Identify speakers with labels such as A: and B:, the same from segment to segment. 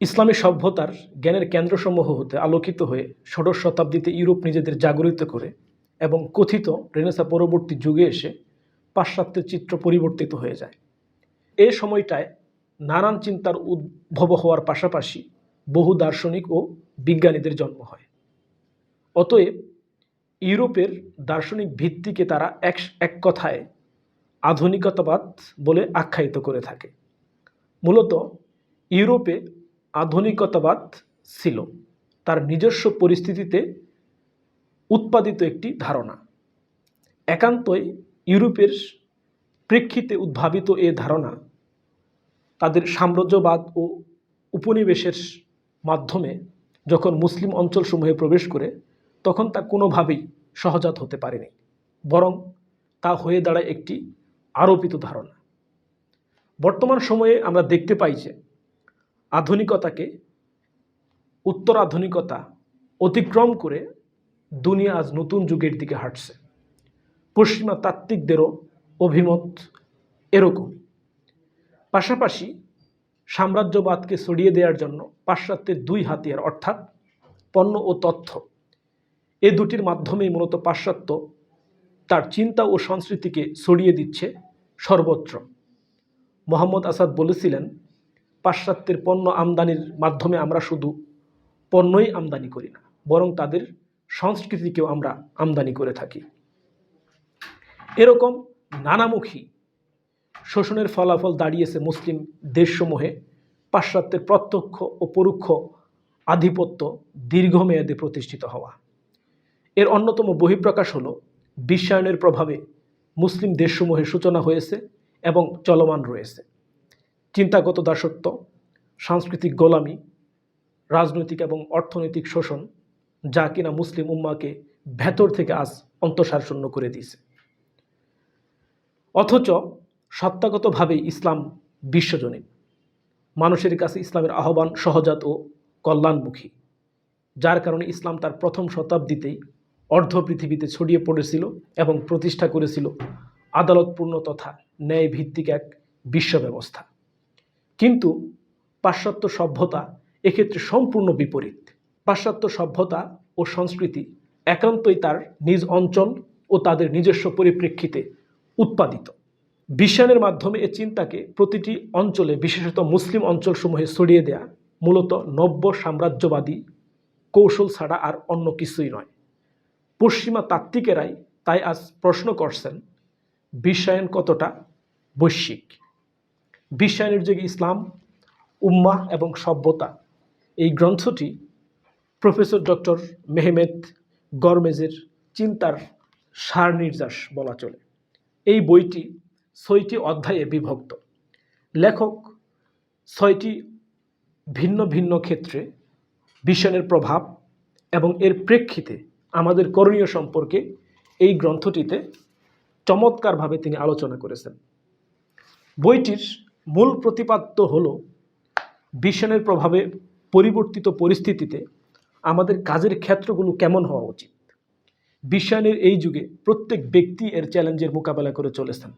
A: ইসলামী সভ্যতার জ্ঞানের কেন্দ্রসমূহ হতে আলোকিত হয়ে ষোড়শ শতাব্দীতে ইউরোপ নিজেদের জাগরিত করে এবং কথিত রেনেসা পরবর্তী যুগে এসে পাশ্চাত্যের চিত্র পরিবর্তিত হয়ে যায়। এ সময়টায় নানান চিন্তার উদ্ভব হওয়ার পাশাপাশি বহু দার্শনিক ও বিজ্ঞানীদের জন্ম হয়। অতএব ইউরোপের দার্শনিক ভিত্তিকে তারা এক এক কথায় আধুনিকতাবাদ বলে আখ্যায়িত করে থাকে। মূলত ইউরোপে আধুনিকতাবাদ ছিল। তার নিজস্ব পরিস্থিতিতে উৎপাদিত একটি ধারণা। একান্তই ইউরোপের প্রেক্ষিতে উদ্ভাবিত এ ধারণা তাদের সাম্রাজ্যবাদ ও উপনিবেশের মাধ্যমে যখন মুসলিম অঞ্চলসমূহে প্রবেশ করে, তখন তা কোনোভাবেই সহজাত হতে পারেনি, বরং তা হয়ে দাঁড়ায় একটি আরোপিত ধারণা। বর্তমান সময়ে আমরা দেখতে পাই যে আধুনিকতাকে উত্তর আধুনিকতা অতিক্রম করে দুনিয়া আজ নতুন যুগের দিকে হাঁটছে। পশ্চিমা তাত্ত্বিকদেরও অভিমত এরকম পাশাপাশি সাম্রাজ্যবাদকে ছড়িয়ে দেওয়ার জন্য পাশ্চাত্যের দুই হাতিয়ার, অর্থাৎ পণ্য ও তথ্য, এ দুটির মাধ্যমেই মূলত পাশ্চাত্য তার চিন্তা ও সংস্কৃতিকে ছড়িয়ে দিচ্ছে সর্বত্র। মোহাম্মদ আসাদ বলেছিলেন পাশ্চাত্যের পণ্য আমদানির মাধ্যমে আমরা শুধু পণ্যই আমদানি করি না, বরং তাদের সংস্কৃতিকেও আমরা আমদানি করে থাকি। এরকম নানামুখী শোষণের ফলাফল দাঁড়িয়েছে মুসলিম দেশসমূহে। পাশ্চাত্যের প্রত্যক্ষ ও পরোক্ষ আধিপত্য দীর্ঘমেয়াদে প্রতিষ্ঠিত হওয়া। এর অন্যতম বহিঃপ্রকাশ হল বিশ্বায়নের প্রভাবে মুসলিম দেশসমূহের সূচনা হয়েছে এবং চলমান রয়েছে। চিন্তাগত দাসত্ব, সাংস্কৃতিক গোলামি, রাজনৈতিক এবং অর্থনৈতিক শোষণ যা কিনা মুসলিম উম্মাকে ভেতর থেকে আজ অন্তঃসার শূন্য করে দিয়েছে। অথচ সত্তাগতভাবেই ইসলাম বিশ্বজনীন। মানুষের কাছে ইসলামের আহ্বান সহজাত ও কল্যাণমুখী, যার কারণে ইসলাম তার প্রথম শতাব্দীতেই অর্ধ পৃথিবীতে ছড়িয়ে পড়েছিল এবং প্রতিষ্ঠা করেছিল আদালতপূর্ণ তথা ন্যায় ভিত্তিক এক বিশ্ব ব্যবস্থা। কিন্তু পাশ্চাত্য সভ্যতা এক্ষেত্রে সম্পূর্ণ বিপরীত। পাশ্চাত্য সভ্যতা ও সংস্কৃতি একান্তই তার নিজ অঞ্চল ও তাদের নিজস্ব পরিপ্রেক্ষিতে উৎপাদিত। বিশ্বায়নের মাধ্যমে এ চিন্তাকে প্রতিটি অঞ্চলে, বিশেষত মুসলিম অঞ্চলসমূহে ছড়িয়ে দেয়া মূলত নব্য সাম্রাজ্যবাদী কৌশল ছাড়া আর অন্য কিছুই নয়। পশ্চিমা তাত্ত্বিকেরাই তাই আজ প্রশ্ন করছেন বিশ্বায়ন কতটা বৈশ্বিক? বিশ্বায়নের যুগে ইসলাম উম্মা এবং সভ্যতা। এই গ্রন্থটি প্রফেসর ডক্টর মেহমেদ গরমেজের চিন্তার সার নির্যাস বলা চলে। এই বইটি ছয়টি অধ্যায়ে বিভক্ত। লেখক ছয়টি ভিন্ন ভিন্ন ক্ষেত্রে বিশ্বায়নের প্রভাব এবং এর প্রেক্ষিতে আমাদের করণীয় সম্পর্কে এই গ্রন্থটিতে চমৎকারভাবে তিনি আলোচনা করেছেন। বইটির মূল প্রতিপাদ্য হল বিশ্বায়নের প্রভাবে পরিবর্তিত পরিস্থিতিতে আমাদের কাজের ক্ষেত্রগুলো কেমন হওয়া উচিত। বিশ্বায়নের এই যুগে প্রত্যেক ব্যক্তি এর চ্যালেঞ্জের মোকাবেলা করে চলেছেন।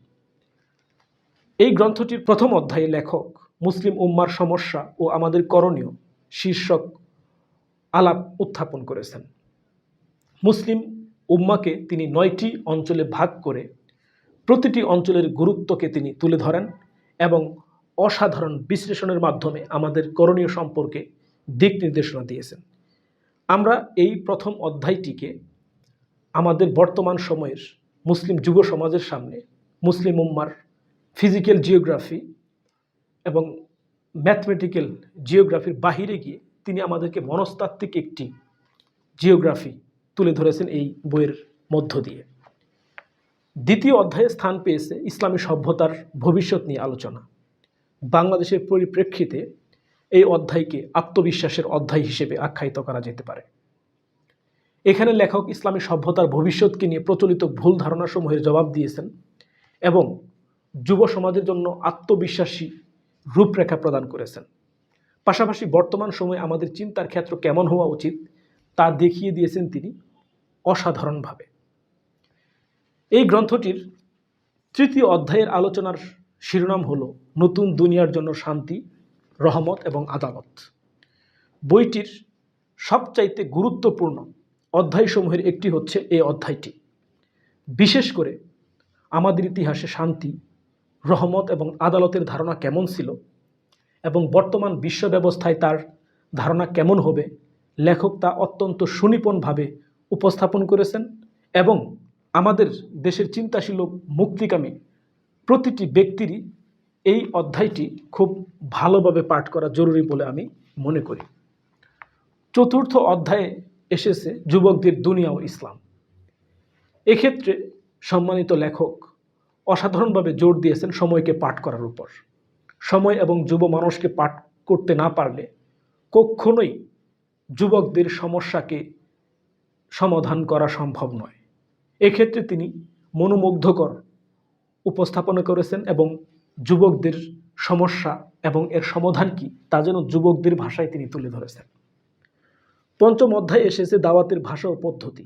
A: এই গ্রন্থটির প্রথম অধ্যায়ে লেখক মুসলিম উম্মার সমস্যা ও আমাদের করণীয় শীর্ষক আলাপ উত্থাপন করেছেন। মুসলিম উম্মাকে তিনি নয়টি অঞ্চলে ভাগ করে প্রতিটি অঞ্চলের গুরুত্বকে তিনি তুলে ধরেন। এবং অসাধারণ বিশ্লেষণের মাধ্যমে আমাদের করণীয় সম্পর্কে দিক নির্দেশনা দিয়েছেন। আমরা এই প্রথম অধ্যায়টিকে আমাদের বর্তমান সময়ের মুসলিম যুব সমাজের সামনে, মুসলিম উম্মার ফিজিক্যাল জিওগ্রাফি এবং ম্যাথমেটিক্যাল জিওগ্রাফির বাহিরে গিয়ে তিনি আমাদেরকে মনস্তাত্ত্বিক একটি জিওগ্রাফি তুলে ধরেছেন এই বইয়ের মধ্য দিয়ে। দ্বিতীয় অধ্যায়ে স্থান পেয়েছে ইসলামী সভ্যতার ভবিষ্যৎ নিয়ে আলোচনা। বাংলাদেশের পরিপ্রেক্ষিতে এই অধ্যায়কে আত্মবিশ্বাসের অধ্যায় হিসেবে আখ্যায়িত করা যেতে পারে। এখানে লেখক ইসলামী সভ্যতার ভবিষ্যৎকে নিয়ে প্রচলিত ভুল ধারণাসমূহের জবাব দিয়েছেন এবং যুব সমাজের জন্য আত্মবিশ্বাসী রূপরেখা প্রদান করেছেন। পাশাপাশি বর্তমান সময়ে আমাদের চিন্তার ক্ষেত্র কেমন হওয়া উচিত তা দেখিয়ে দিয়েছেন তিনি অসাধারণভাবে। এই গ্রন্থটির তৃতীয় অধ্যায়ের আলোচনার শিরোনাম হল নতুন দুনিয়ার জন্য শান্তি, রহমত এবং আদালত। বইটির সবচাইতে গুরুত্বপূর্ণ অধ্যায়সমূহের একটি হচ্ছে এই অধ্যায়টি। বিশেষ করে আমাদের ইতিহাসে শান্তি, রহমত এবং আদালতের ধারণা কেমন ছিল এবং বর্তমান বিশ্ব ব্যবস্থায় তার ধারণা কেমন হবে, লেখক তা অত্যন্ত সুনিপণভাবে উপস্থাপন করেছেন এবং আমাদের দেশের চিন্তাশীল মুক্তিকামী প্রতিটি ব্যক্তিরই এই অধ্যায়টি খুব ভালোভাবে পাঠ করা জরুরি বলে আমি মনে করি। চতুর্থ অধ্যায়ে এসেছে যুবকদের দুনিয়া ও ইসলাম। এক্ষেত্রে সম্মানিত লেখক অসাধারণভাবে জোর দিয়েছেন সময়কে পাঠ করার উপর। সময় এবং যুব মানুষকে পাঠ করতে না পারলে কখনোই যুবকদের সমস্যাকে সমাধান করা সম্ভব নয়। এক্ষেত্রে তিনি মনোমুগ্ধকর উপস্থাপনা করেছেন এবং যুবকদের সমস্যা এবং এর সমাধান কি তা যেন যুবকদের ভাষায় তিনি তুলে ধরেছেন। পঞ্চম অধ্যায়ে এসেছে দাওয়াতের ভাষা ও পদ্ধতি।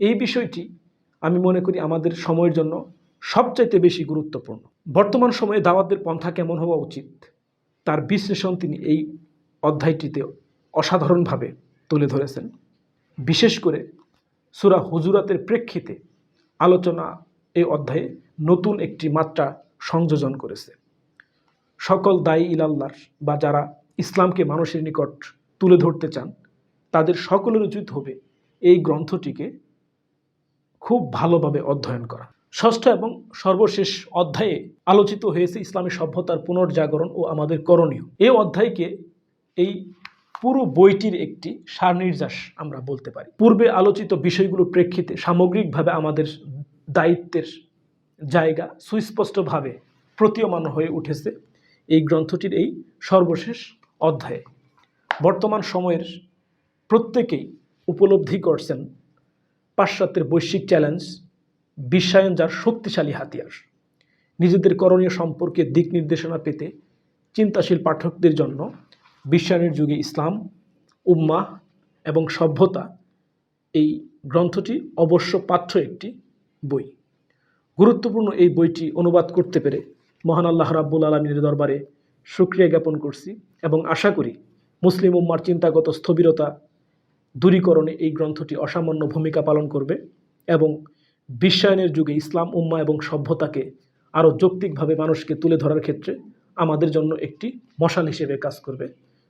A: এই বিষয়টি আমি মনে করি আমাদের সময়ের জন্য সবচাইতে বেশি গুরুত্বপূর্ণ। বর্তমান সময়ে দাওয়াতের পন্থা কেমন হওয়া উচিত তার বিশ্লেষণ তিনি এই অধ্যায়টিতে অসাধারণভাবে তুলে ধরেছেন। বিশেষ করে সুরা হুজুরাতের প্রেক্ষিতে আলোচনা এই অধ্যায়ে নতুন একটি মাত্রা সংযোজন করেছে। সকল দায়ী ইলাল্লার বা যারা ইসলামকে মানুষের নিকট তুলে ধরতে চান, তাদের সকলের উচিত হবে এই গ্রন্থটিকে খুব ভালোভাবে অধ্যয়ন করা। ষষ্ঠ এবং সর্বশেষ অধ্যায়ে আলোচিত হয়েছে ইসলামী সভ্যতার পুনর্জাগরণ ও আমাদের করণীয়। এই অধ্যায়কে এই পুরো বইটির একটি সারনির্যাস আমরা বলতে পারি। পূর্বে আলোচিত বিষয়গুলোর প্রেক্ষিতে সামগ্রিকভাবে আমাদের দায়িত্বের জায়গা সুস্পষ্টভাবে প্রতীয়মান হয়ে উঠেছে এই গ্রন্থটির এই সর্বশেষ অধ্যায়ে। বর্তমান সময়ের প্রত্যেকেই উপলব্ধি করছেন পাশ্চাত্যের বৈশ্বিক চ্যালেঞ্জ, বিশ্বায়ন যার শক্তিশালী হাতিয়ার। নিজেদের করণীয় সম্পর্কে দিক নির্দেশনা পেতে চিন্তাশীল পাঠকদের জন্য বিশ্বায়নের যুগে ইসলাম, উম্মা এবং সভ্যতা এই গ্রন্থটি অবশ্য পাঠ্য একটি বই। গুরুত্বপূর্ণ এই বইটি অনুবাদ করতে পেরে মহান আল্লাহ রাব্বুল আলমীর দরবারে সুক্রিয়া জ্ঞাপন করছি এবং আশা করি মুসলিম উম্মার চিন্তাগত স্থবিরতা দূরীকরণে এই গ্রন্থটি অসামান্য ভূমিকা পালন করবে এবং বিশ্বায়নের যুগে ইসলাম, উম্মা এবং সভ্যতাকে আরও যৌক্তিকভাবে মানুষকে তুলে ধরার ক্ষেত্রে আমাদের জন্য একটি মশাল হিসেবে কাজ করবে।